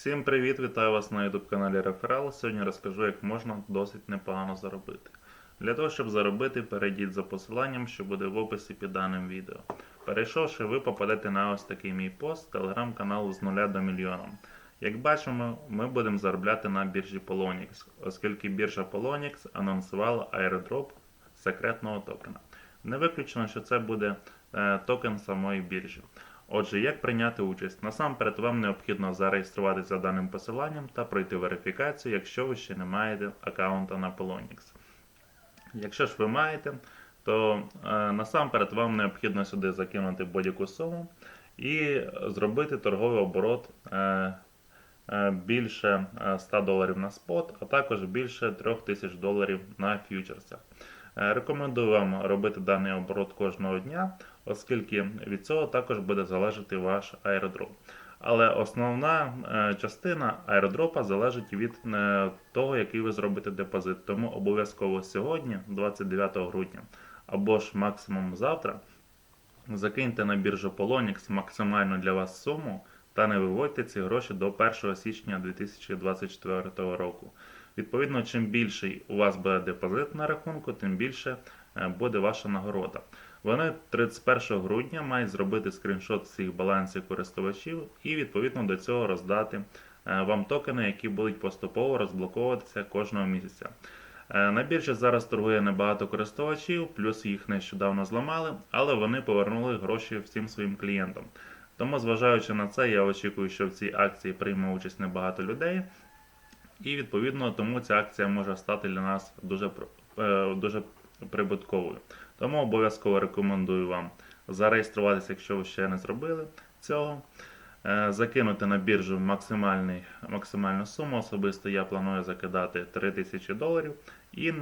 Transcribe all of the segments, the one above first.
Всім привіт! Вітаю вас на YouTube каналі Реферал. Сьогодні розкажу, як можна досить непогано заробити. Для того, щоб заробити, перейдіть за посиланням, що буде в описі під даним відео. Перейшовши, ви попадете на ось такий мій пост телеграм-каналу з нуля до мільйона. Як бачимо, ми будемо заробляти на біржі Polonix, оскільки біржа Polonix анонсувала airdrop секретного токена. Не виключено, що це буде е, токен самої біржі. Отже, як прийняти участь? Насамперед вам необхідно зареєструватися за даним посиланням та пройти верифікацію, якщо ви ще не маєте аккаунта на Polonix. Якщо ж ви маєте, то е, насамперед вам необхідно сюди закинути будь-яку суму і зробити торговий оборот е, е, більше е, 100 доларів на спот, а також більше 3000 доларів на фьючерсах. Е, Рекомендую вам робити даний оборот кожного дня, оскільки від цього також буде залежати ваш аеродроп. Але основна е, частина аеродропа залежить від е, того, який ви зробите депозит. Тому обов'язково сьогодні, 29 грудня, або ж максимум завтра, закиньте на біржу Polonix максимальну для вас суму та не виводьте ці гроші до 1 січня 2024 року. Відповідно, чим більший у вас буде депозит на рахунку, тим більше е, буде ваша нагорода. Вони 31 грудня мають зробити скріншот всіх балансів користувачів і відповідно до цього роздати е, вам токени, які будуть поступово розблоковуватися кожного місяця. Е, На біржі зараз торгує небагато користувачів, плюс їх нещодавно зламали, але вони повернули гроші всім своїм клієнтам. Тому, зважаючи на це, я очікую, що в цій акції прийме участь небагато людей. І відповідно тому ця акція може стати для нас дуже, е, дуже прибутковою. Тому обов'язково рекомендую вам зареєструватися, якщо ви ще не зробили цього. Е, Закинути на біржу максимальну суму. Особисто я планую закидати 3000 доларів і е,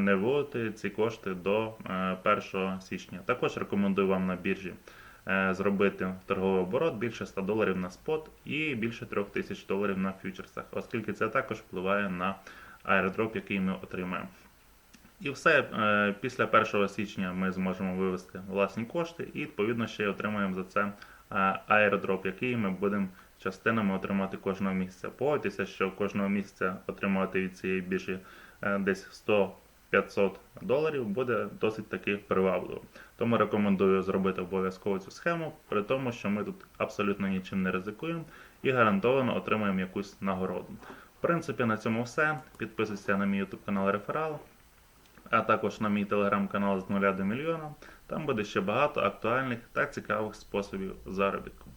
не вводити ці кошти до е, 1 січня. Також рекомендую вам на біржі Е, зробити торговий оборот більше 100 доларів на спот і більше 3000 доларів на фьючерсах, оскільки це також впливає на аеродроп, який ми отримаємо. І все е, після 1 січня ми зможемо вивести власні кошти і, відповідно, ще й отримаємо за це е, аеродроп, який ми будемо частинами отримати кожного місяця. Погодьтеся, що кожного місяця отримувати від цієї біржі десь 100 500 доларів буде досить таки привабливо. Тому рекомендую зробити обов'язково цю схему, при тому, що ми тут абсолютно нічим не ризикуємо і гарантовано отримаємо якусь нагороду. В принципі, на цьому все. Підписуйся на мій YouTube канал Реферал, а також на мій телеграм-канал з нуля до мільйона. Там буде ще багато актуальних та цікавих способів заробітку.